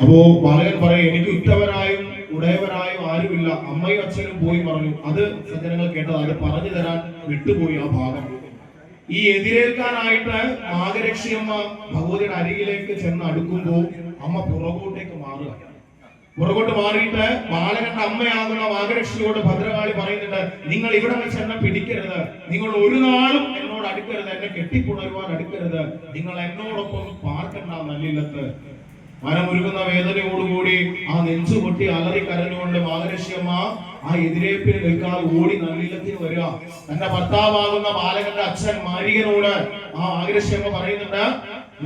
അപ്പോ ബാലകൻ പറയും എനിക്ക് ഉറ്റവരായും ഉടയവരായും ആരുമില്ല. അമ്മയും അച്ഛനും പോയി പറഞ്ഞു അത് സജ്ജനങ്ങൾ കേട്ടത് അത് പറഞ്ഞു തരാൻ വിട്ടുപോയി ആ ഭാഗം. ഈ എതിരേൽക്കാനായിട്ട് നാഗരക്ഷിയമ്മ ഭഗവതിയുടെ അരികിലേക്ക് ചെന്ന് അടുക്കുമ്പോൾ അമ്മ പുറകോട്ടേക്ക് മാറുക. പുറകോട്ട് മാറിയിട്ട് ബാലകന്റെ അമ്മയാകുന്ന വാഗരക്ഷിയോട് ഭദ്രകാളി പറയുന്നുണ്ട് നിങ്ങൾ ഇവിടെ വെച്ച് എന്നെ പിടിക്കരുത്. നിങ്ങൾ ഒരു നാളും എന്നോട് അടുക്കരുത്. എന്നെ കെട്ടിപ്പുണരുവാൻ അടുക്കരുത്. നിങ്ങൾ എന്നോടൊപ്പം പാർക്കണ്ട നല്ലില്ലത്ത് മരമുരുകുന്ന വേദനയോടുകൂടി ആ നെഞ്ചു പൊട്ടി അലറി കരഞ്ഞുകൊണ്ട് മാതരശ്യമ്മ ആ എതിരേപ്പിന് നിൽക്കാതെ ഓടി നല്ലത്തിന് വരിക. തന്റെ ഭർത്താവാകുന്ന ബാലകന്റെ അച്ഛൻ മാരികനോട് ആ ആഗ്രശ്യമ്മ പറയുന്നുണ്ട്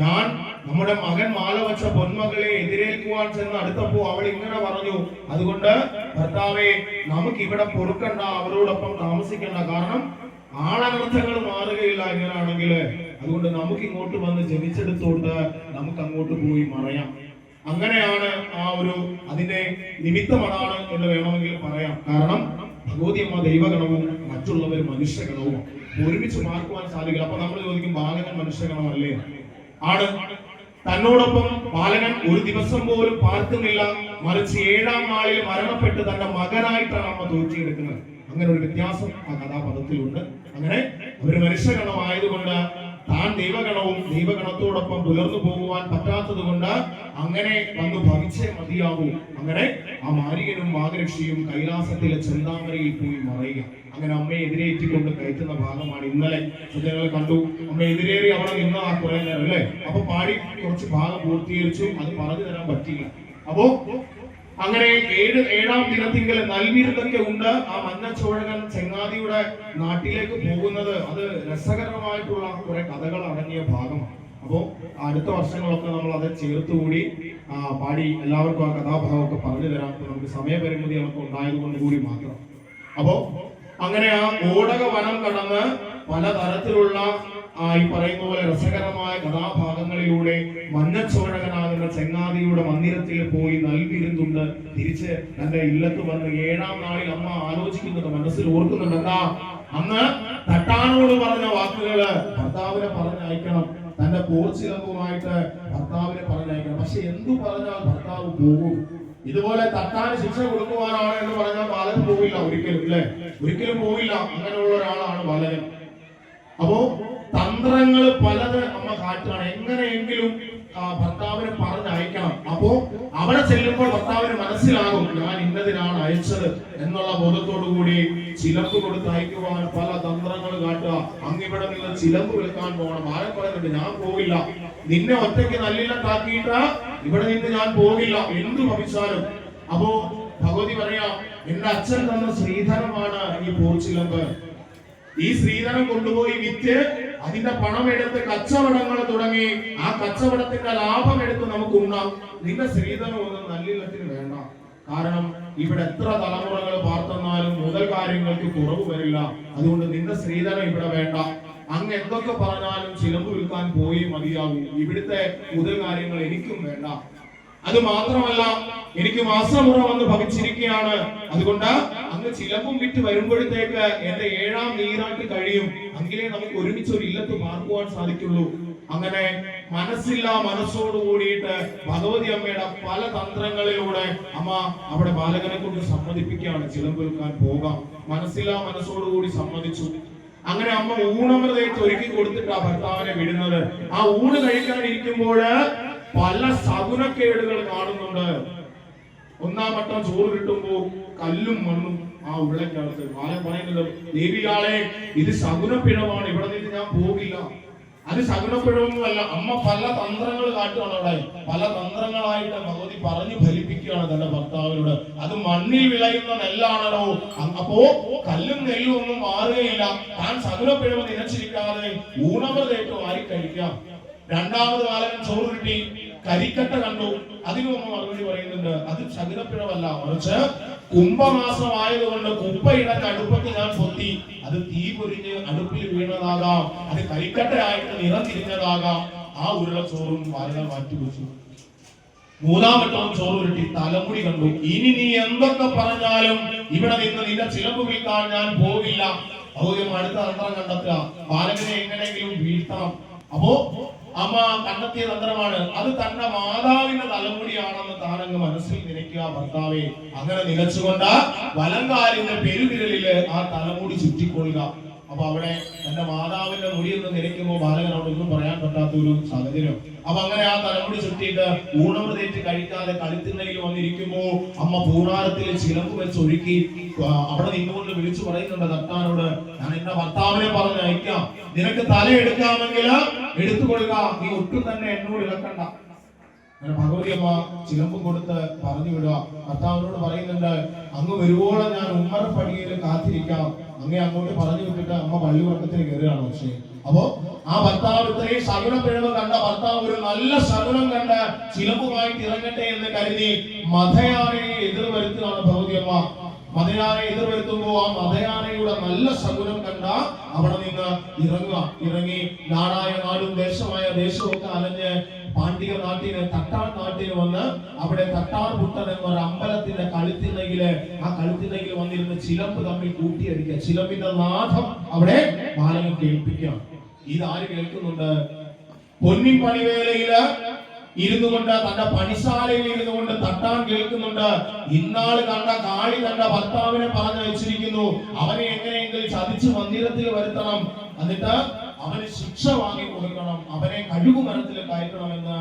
ഞാൻ നമ്മുടെ മകൻ മാല വച്ച പൊന്മകളെ എതിരേൽക്കുവാൻ ചെന്ന് അടുത്തപ്പോ അവൾ ഇങ്ങനെ പറഞ്ഞു. അതുകൊണ്ട് ഭർത്താവെ നമുക്ക് ഇവിടെ പൊറുക്കണ്ട അവരോടൊപ്പം താമസിക്കണ്ട. കാരണം ആളനർത്ഥങ്ങൾ മാറുകയില്ല ഇങ്ങനാണെങ്കിൽ. അതുകൊണ്ട് നമുക്ക് ഇങ്ങോട്ട് വന്ന് ജനിച്ചെടുത്തോണ്ട് നമുക്ക് അങ്ങോട്ട് പോയി മറയാം. അങ്ങനെയാണ് ആ ഒരു അതിന്റെ നിമിത്തമാണ് എന്ന് വേണമെങ്കിൽ പറയാം. കാരണം ഭഗവതി അമ്മ ദൈവഗണവും മറ്റുള്ളവർ മനുഷ്യഗണവും ഒരുമിച്ച് മാറ്റുവാൻ സാധിക്കില്ല. അപ്പൊ നമ്മൾ ചോദിക്കും ബാലകൻ മനുഷ്യഗണമല്ലേ? ആണ്. തന്നോടൊപ്പം ബാലകൻ ഒരു ദിവസം പോലും പാർക്കുന്നില്ല. മറിച്ച് ഏഴാം നാളിൽ മരണപ്പെട്ട് തന്റെ മകനായിട്ടാണ് അമ്മ തോറ്റിയെടുക്കുന്നത്. അങ്ങനെ ഒരു വ്യത്യാസം ആ കഥാപദത്തിലുണ്ട് അങ്ങനെ ഒരു മനുഷ്യഗണമായതുകൊണ്ട് താൻ ദൈവഗണവും ദൈവഗണത്തോടൊപ്പം പുലർന്നു പോകുവാൻ പറ്റാത്തത് കൊണ്ട് അങ്ങനെ വന്ന് ഭവിച്ചേ മതിയാകൂ അങ്ങനെ ആ മാരികനും മാതൃക്ഷിയും കൈലാസത്തിലെ ചെന്താമരയിൽ പോയി മറയുക. അങ്ങനെ അമ്മയെ എതിരേറ്റിക്കൊണ്ട് കയറ്റുന്ന ഭാഗമാണ് ഇന്നലെ. ജനങ്ങൾ കണ്ടു. അമ്മ എതിരേറി അവിടെ നിന്ന ആ കുറെ നേരം അല്ലേ? അപ്പൊ പാടി കുറച്ച് ഭാഗം പൂർത്തീകരിച്ചു. അത് പറഞ്ഞു തരാൻ പറ്റില്ല അപ്പോ അങ്ങനെ ഏഴ് ഏഴാം ദിനത്തിങ്കൽ നൽവിരുതൊക്കെ ഉണ്ട്. ആ മഞ്ഞച്ചോഴകൻ ചെങ്ങാതിയുടെ നാട്ടിലേക്ക് പോകുന്നത് അത് രസകരമായിട്ടുള്ള കുറെ കഥകൾ അടങ്ങിയ ഭാഗമാണ്. അപ്പോ അടുത്ത വർഷങ്ങളൊക്കെ നമ്മൾ അത് ചേർത്തുകൂടി പാടി എല്ലാവർക്കും ആ കഥാഭാഗമൊക്കെ പറഞ്ഞു തരാം. നമുക്ക് സമയപരിമിതികളൊക്കെ ഉണ്ടായത് കൊണ്ട് കൂടി മാത്രം. അപ്പോ അങ്ങനെ ആ ഓടക വനം കടന്ന് പലതരത്തിലുള്ള ഈ പറയുന്ന പോലെ രസകരമായ കഥാഭാഗങ്ങളിലൂടെ മഞ്ഞച്ചോഴകനാകുന്ന ചെങ്ങാതിയുടെ മന്ദിരത്തിൽ പോയി നൽകിയിരുന്നുണ്ട്. തിരിച്ച് തന്റെ ഇല്ലത്ത് വന്ന് ഏഴാം നാളിൽ അമ്മ ആലോചിക്കുന്നുണ്ട് മനസ്സിൽ ഓർക്കുന്നുണ്ട്. എന്താ? അന്ന് തട്ടാനോട് പറഞ്ഞ വാക്കുകൾ ഭർത്താവിനെ പറഞ്ഞയക്കണം. തന്റെ പോർച്ചിലമ്പുമായിട്ട് ഭർത്താവിനെ പറഞ്ഞയക്കണം. പക്ഷെ എന്തു പറഞ്ഞാൽ ഭർത്താവ് പോകും? ഇതുപോലെ തട്ടാൻ ശിക്ഷ കൊടുക്കുവാനാണ് എന്ന് പറഞ്ഞാൽ ബാലൻ പോവില്ല ഒരിക്കലും അല്ലെ? ഒരിക്കലും പോവില്ല. അങ്ങനെയുള്ള ഒരാളാണ് ബാലൻ. അപ്പോ അമ്മ കാറ്റാണ്? എങ്ങനെയെങ്കിലും ഭർത്താവിനെ ഭർത്താവിനെ പറഞ്ഞയക്കണം. അപ്പോ അവിടെ ചെല്ലുമ്പോൾ ഭർത്താവിന് മനസ്സിലാകും ഞാൻ ഇന്നതിനാണ് അയച്ചത് എന്നുള്ള ബോധത്തോടു കൂടി ചിലമ്പ് കൊടുത്ത് അയക്കുവാൻ പല തന്ത്രങ്ങൾ കാട്ടുക. അങ്ങിവിടെ നിന്ന് ചിലമ്പ് വിൽക്കാൻ പോകണം. ആരെ പറയുന്നുണ്ട് ഞാൻ പോകില്ല. നിന്നെ ഒറ്റയ്ക്ക് നല്ലില്ലാക്കിയിട്ട് ഇവിടെ നിന്ന് ഞാൻ പോകില്ല. എന്തു ഭവിച്ചാലും. അപ്പോ ഭഗവതി പറയാം എന്റെ അച്ഛൻ തന്ന ശ്രീധരമാണ് ഈ പോർച്ചിലമ്പ്. ഈ ശ്രീധരം കൊണ്ടുപോയി വിറ്റ് അതിന്റെ പണം എടുത്ത് കച്ചവടങ്ങൾ തുടങ്ങി ആ കച്ചവടത്തിന്റെ ലാഭം എടുത്ത് നമുക്ക് ഉണ്ണാം നിന്റെ സ്ത്രീധനം ഒന്നും നല്ലില്ലത്തിന് വേണ്ട. കാരണം ഇവിടെ എത്ര തലമുറകൾ പാർത്തുന്നാലും മുതൽ കാര്യങ്ങൾക്ക് കുറവ് വരില്ല. അതുകൊണ്ട് നിന്റെ സ്ത്രീധനം ഇവിടെ വേണ്ട. അങ്ങ് എന്തൊക്കെ പറഞ്ഞാലും ചിലമ്പ് വിൽക്കാൻ പോയി മതിയാവും. ഇവിടുത്തെ മുതൽ കാര്യങ്ങൾ എനിക്കും വേണ്ട. അത് മാത്രമല്ല എനിക്ക് മാസമുറ വന്ന് ഭവിച്ചിരിക്കുകയാണ്. അതുകൊണ്ട് അങ്ങ് ചിലമ്പും വിറ്റ് വരുമ്പോഴത്തേക്ക് എന്റെ ഏഴാം നീരാട്ട് കഴിയും. അങ്കിലേ നമുക്ക് ഒരുമിച്ച് ഒരു ഇല്ലത്ത് പാർക്കുവാൻ സാധിക്കുള്ളൂ. അങ്ങനെ മനസ്സില്ല മനസ്സോട് കൂടിയിട്ട് ഭഗവതി അമ്മയുടെ പല തന്ത്രങ്ങളിലൂടെ അമ്മ അവിടെ ബാലകനെ കൊണ്ട് സമ്മതിപ്പിക്കുകയാണ്. ചിലമ്പ് വിൽക്കാൻ പോകാം. മനസ്സില്ല മനസ്സോടുകൂടി സമ്മതിച്ചു. അങ്ങനെ അമ്മ ഊണമൃതയ്ക്ക് ഒരുക്കി കൊടുത്തിട്ടാ ഭർത്താവിനെ വിടുന്നത്. ആ ഊണ് കഴിക്കാൻ ഇരിക്കുമ്പോൾ പല സകുനക്കേടുകൾ കാണുന്നുണ്ട്. ഒന്നാം വട്ടം ചോറ് കിട്ടുമ്പോ കല്ലും മണ്ണും ആ ഉള്ളക്കകത്ത് ആരെ പറയുന്നത്? ദേവിയാളെ ഇത് ശകുനപ്പിഴവാണ്. ഇവിടെ നിന്ന് ഞാൻ പോകില്ല. അത് ശകുനപ്പിഴവൊന്നുമല്ല അമ്മ പല തന്ത്രങ്ങൾ കാട്ടുകയാണ് അവിടെ. പല തന്ത്രങ്ങളായിട്ട് ഭഗവതി പറഞ്ഞു ഫലിപ്പിക്കുകയാണ് തന്റെ ഭർത്താവിനോട്. അത് മണ്ണിൽ വിളയുന്ന നെല്ലാണല്ലോ. അപ്പോ കല്ലും നെല്ലും ഒന്നും മാറുകയില്ല. താൻ ശകുനപ്പിഴവ് നിലച്ചിരിക്കാതെ ഊണമൃതേറ്റോ ആയി കഴിക്കാം. രണ്ടാമത് കാലം ചോറ് കിട്ടി. കരിക്കട്ട കണ്ടു. അതിനും അമ്മ മറുപടി പറയുന്നുണ്ട്. അത് ശകുനപ്പിഴവല്ല മറിച്ച് കുംഭമാസം ആയതുകൊണ്ട് കുപ്പയിടക്ക് അടുപ്പത്ത് ഞാൻ പൊത്തി. അത് തീ പൊരിഞ്ഞ് അടുപ്പിൽ വീണതാകാം. അത് കരിക്കട്ടയായിട്ട് നിറം തിരിഞ്ഞതാകാം. ആ ഉരുളച്ചോറും മാറ്റി മാറ്റിവെച്ചു മൂന്നാമത്തവൻ ചോറ് ഉരുട്ടി തലമുടി കണ്ടു. ഇനി നീ എന്തൊക്കെ പറഞ്ഞാലും ഇവിടെ നിന്ന് നിന്റെ ചിലമ്പ് വിൽക്കാൻ ഞാൻ പോകില്ല ഔദ്യം അടുത്ത തന്ത്രം കണ്ടെത്തുക. ബാലകനെ എങ്ങനെയെങ്കിലും വീഴ്ത്തണം. അപ്പോ അമ്മ കണ്ടെത്തിയ തന്ത്രമാണ് അത് തന്റെ മാതാവിന്റെ തലമുടിയാണെന്ന് താനങ്ങ് മനസ്സിൽ നിனைക്കുക ഭർത്താവെ. അങ്ങനെ നിലച്ചുകൊണ്ട് വലങ്കാലിന്റെ പെരുവിരലിൽ ആ തലമുടി ചുറ്റിക്കൊള്ളുക. അപ്പൊ അവിടെ തന്റെ മാതാവിന്റെ മുടി എന്ന് നിരക്കുമ്പോൾ അവിടെ ഒന്നും പറയാൻ പറ്റാത്ത ഒരു സാഹചര്യം. അപ്പൊ അങ്ങനെ ആ തലമുടി ചുറ്റിയിട്ട് ഊണമൃതേറ്റ് കഴിക്കാതെ കളിത്തിണ്ണയിൽ വന്നിരിക്കുമ്പോൾ അമ്മ പൂണാരത്തിൽ ചിലമ്പ് വെച്ച് ഒരുക്കി അവിടെ നിന്നുകൊണ്ട് വിളിച്ചു പറയുന്നുണ്ട് തട്ടാനോട് ഞാൻ എന്റെ ഭർത്താവിനെ പറഞ്ഞ് അയക്കാം നിനക്ക് തല എടുക്കാമെങ്കിൽ എടുത്തു കൊടുക്കാം. നീ ഒട്ടും തന്നെ എന്നോട് ഇളക്കണ്ട അങ്ങനെ ഭഗവതിയമ്മ ചിലമ്പ് കൊടുത്ത് പറഞ്ഞു വിടുക ഭർത്താവിനോട് പറയുന്നുണ്ട് അങ്ങ് വരുവോളം ഞാൻ ഉമ്മറ പടിയിൽ കാത്തിരിക്കാം. അങ്ങേ അങ്ങോട്ട് പറഞ്ഞു വിട്ടിട്ട് അമ്മ പള്ളി ഉറക്കത്തിന് കയറുകയാണ് പക്ഷേ. അപ്പോ ആ ഭർത്താവ് ഇത്രയും ശകുനം പിഴവ് കണ്ട ഭർത്താവ് ഒരു നല്ല ശകുനം കണ്ട് ചിലമ്പുമായിട്ട് ഇറങ്ങട്ടെ എന്ന് കരുതി മതയാനയെ എതിർ വരുത്തുകയാണ് ഭഗവതി അമ്മ. മതയാനെ എതിർ വരുത്തുമ്പോ ആ മതയാനയുടെ നല്ല ശകുനം കണ്ട അവിടെ നിന്ന് ഇറങ്ങുക. ഇറങ്ങി നാടായ നാടും ദേശമായ ദേശവും ഒക്കെ അലഞ്ഞ് പാണ്ഡിക നാട്ടിന് തട്ടാർ നാട്ടിന് വന്ന് അവിടെ തട്ടാർ പുട്ടൻ എന്നൊരു അമ്പലത്തിന്റെ കഴുത്തിനെങ്കിൽ ആ കഴുത്തിനെങ്കിൽ വന്നിരുന്ന ചിലമ്പ് തമ്മിൽ കൂട്ടിയടിക്കുക. ചിലമ്പിന്റെ നാഥം അവിടെ ബാലകം കേൾപ്പിക്കുക. ഇത് ആര് കേൾക്കുന്നുണ്ട്? പൊന്നിൻ പണിവേലയിൽ ഇരുന്നു കൊണ്ട് തന്റെ പണിശാലയിൽ ഇരുന്നു കൊണ്ട് തട്ടാൻ കേൾക്കുന്നുണ്ട്. ഇന്നാൾ കണ്ട കാളി തന്റെ ഭർത്താവിനെ പറഞ്ഞു വെച്ചിരിക്കുന്നു. അവനെ എങ്ങനെയെങ്കിലും ചതിച്ച് മന്ദിരത്തിൽ വരുത്തണം. എന്നിട്ട് അവന് ശിക്ഷ വാങ്ങി കൊടുക്കണം അവനെ കഴുകുമരത്തിൽ കയറ്റണമെന്ന്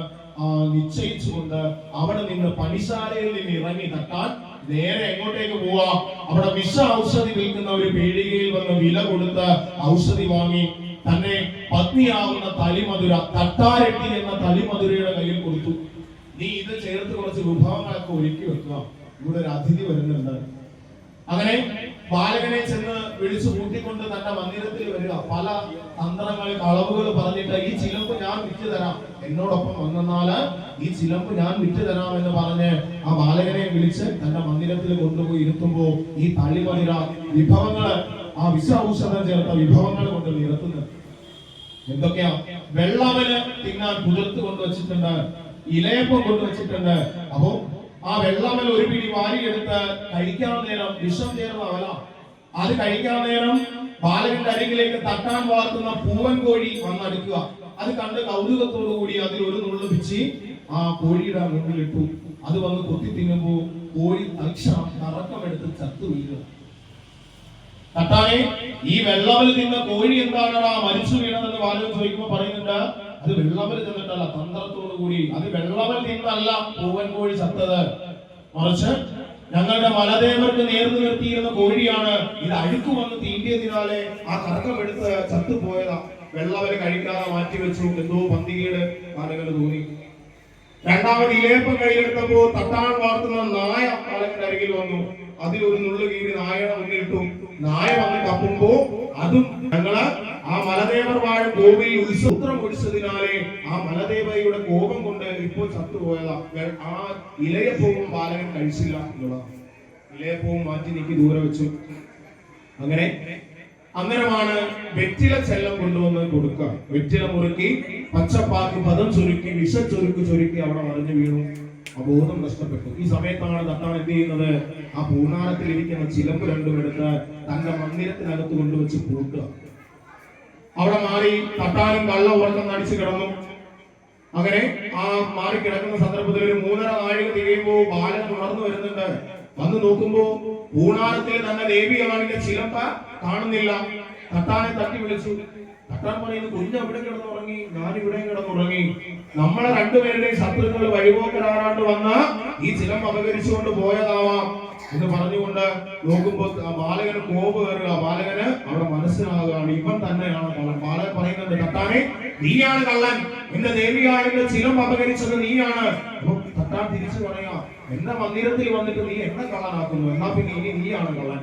നിശ്ചയിച്ചുകൊണ്ട് അവിടെ നിന്ന് പണിശാലയിൽ നിന്ന് ഇറങ്ങി തട്ടാൻ നേരെ എങ്ങോട്ടേക്ക് പോവാ? അവിടെ വിഷ ഔഷധി വിൽക്കുന്ന ഒരു പീടികയിൽ വന്ന് വില കൊടുത്ത് ഔഷധി വാങ്ങി തന്നെ പത്നിയാവുന്ന തലിമധുര തട്ടാരട്ടി എന്ന തലിമധുരയുടെ കയ്യിൽ കൊടുത്തു. നീ ഇത് ചേർത്ത് കുറച്ച് വിഭവങ്ങളൊക്കെ ഒരുക്കി വെക്കുക. ഇവിടെ ഒരു അതിഥി വരുന്നുണ്ട്. അങ്ങനെ ബാലകനെ ചെന്ന് വിളിച്ചു കൂട്ടിക്കൊണ്ട് തന്റെ മന്ദിരത്തിൽ വരിക. പല തന്ത്രങ്ങൾ കളവുകൾ പറഞ്ഞിട്ട് ഈ ചിലമ്പ് ഞാൻ വിറ്റ് തരാം എന്നോടൊപ്പം വന്നെന്നാൽ ഈ ചിലമ്പ് ഞാൻ വിറ്റ് തരാം എന്ന് പറഞ്ഞ് ആ ബാലകനെ വിളിച്ച് തന്റെ മന്ദിരത്തിൽ കൊണ്ടുപോയി ഇരുത്തുമ്പോ ഈ തള്ളിമണിര വിഭവങ്ങൾ ആ വിഷ ചേർത്ത വിഭവങ്ങൾ കൊണ്ട് നിരത്തുന്നത് എന്തൊക്കെയാ? വെള്ളമൽ തിന്നാൻ കുതിർത്ത് കൊണ്ടുവച്ചിട്ടുണ്ട് ഇലയപ്പം കൊണ്ടുവച്ചിട്ടുണ്ട്. അപ്പോ ആ വെള്ളമൽ ഒരു പിടി വാരിയെടുത്ത് കഴിക്കാൻ നേരം വിഷം ചേർന്ന അവല അത് കഴിക്കാൻ നേരം ബാലകന്റെ അരികിലേക്ക് തട്ടാൻ വളർത്തുന്ന പൂവൻ കോഴി വന്നടുക്കുക. അത് കണ്ട് കൗതുകത്തോടു കൂടി അതിൽ ഒരു നുള്ളു പിച്ച് ആ കോഴിയുടെ മുന്നിലിട്ടു. അത് വന്ന് കൊത്തി തിന്നുമ്പോ കോഴി തക്ഷണം കറക്കമെടുത്ത് ചത്തു വീഴുക തട്ടാനെ ഈ വെള്ളവൽ തിന്ന കോഴി എന്താണടാ? മരിച്ചു വീണതെന്ന് ബാലകൻ ചോദിക്കുമ്പോ പറയുന്നുണ്ട് അത് വെള്ളവൽ തിന്നിട്ടല്ല തന്ത്രത്തോടു കൂടി. അത് വെള്ളവൽ നിന്നല്ല പൂവൻ കോഴി ചത്തത്. മറിച്ച് ഞങ്ങളുടെ മലദേവർക്ക് നേർന്നു നിർത്തിയിരുന്ന കോഴിയാണ് ഇത് അഴുക്ക് വന്ന് തീണ്ടിയതിനാലെ ആ കറക്കം എടുത്ത് ചത്തുപോയതാ. വെള്ളവരെ കഴിക്കാതെ മാറ്റി വെച്ചു എന്തോ പന്തികയുടെ ബാലകന് തോന്നി. രണ്ടാമത് ഇലേപ്പം കയ്യിലെടുത്തപ്പോ തട്ടാൻ വളർത്തുന്ന നായ ആളുകളുടെ അരികിൽ വന്നു. അതിലൊരു നുള്ളു കീറി നായയുടെ മുന്നിലിട്ടു. നായ വന്ന് കപ്പുമ്പോ അതും ഞങ്ങൾ ആ മലദേവർ വാഴ കോവിൽ സൂത്രം ഒഴിച്ചതിനാലെ ആ മലദേവയുടെ കോപം കൊണ്ട് ഇപ്പോൾ ചത്തുപോയതാ. ആ ഇലയപ്പവും ബാലകൻ കഴിച്ചില്ല എന്നുള്ളതാണ്. ഇലയപ്പവും മാറ്റി നീക്കി ദൂരെ വെച്ചു. അങ്ങനെ അന്നേരമാണ് വെറ്റില ചെല്ലം കൊണ്ടുവന്ന് കൊടുക്കുക. വെറ്റില മുറുക്കി പച്ചപ്പാക്ക് പദം ചുരുക്കി വിഷ ചുരുക്കി ചുരുക്കി അവിടെ മറിഞ്ഞു വീണു. അബോധം നഷ്ടപ്പെട്ടു. ഈ സമയത്താണ് തട്ടാൻ എന്ത് ചെയ്യുന്നത്? ആ പൂർണാരത്തിൽ ഇരിക്കുന്ന ചിലമ്പ് രണ്ടും എടുത്ത് തന്റെ മന്ദിരത്തിനകത്ത് കൊണ്ടുവച്ച് പൂട്ടുക. അവിടെ മാറി തട്ടാനും കള്ള ഉറക്കം നടിച്ചു കിടന്നു. അങ്ങനെ ആ മാറി കിടക്കുന്ന സന്ദർഭത്തിൽ ഒരു മൂന്നര നാഴിക തിരിയുമ്പോ ബാലൻ ഉണർന്നു വരുന്നുണ്ട്. വന്ന് നോക്കുമ്പോ പൂണാരത്തിൽ തന്നെ ദേവിയാണിന്റെ ചിലമ്പ കാണുന്നില്ല. തട്ടാനെ തട്ടി വിളിച്ചു. തട്ടാൻ പറയുന്നു കുഞ്ഞ് അവിടെ കിടന്നുറങ്ങി. ഞാൻ ഇവിടെ കിടന്നുറങ്ങി. നമ്മളെ രണ്ടുപേരുടെയും ശത്രുക്കൾ വഴിപോക്കരാടാണ്ട് വന്ന ഈ ചിലമ്പ് അപകരിച്ചുകൊണ്ട് പോയതാവാം. എന്ന് പറഞ്ഞുകൊണ്ട് നോക്കുമ്പോൾ ബാലകന് കോപ് കയറുക ബാലകന് അവിടെ മനസ്സിലാകുകയാണ് ഇവൻ തന്നെയാണ് കള്ളൻ. ബാലകൻ പറയുന്നുണ്ട് തട്ടാനെ നീയാണ് കള്ളൻ. എന്റെ ദേവിയായിട്ട് ചിലം അപകരിച്ചത് നീയാണ്. തട്ടാൻ തിരിച്ചു പറയാ എന്റെ മന്ദിരത്തിൽ വന്നിട്ട് നീ എന്നെ കള്ളനാക്കുന്നു. എന്നാ പിന്നെ ഇനി നീയാണ് കള്ളൻ.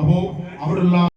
അപ്പോ അവിടുള്ള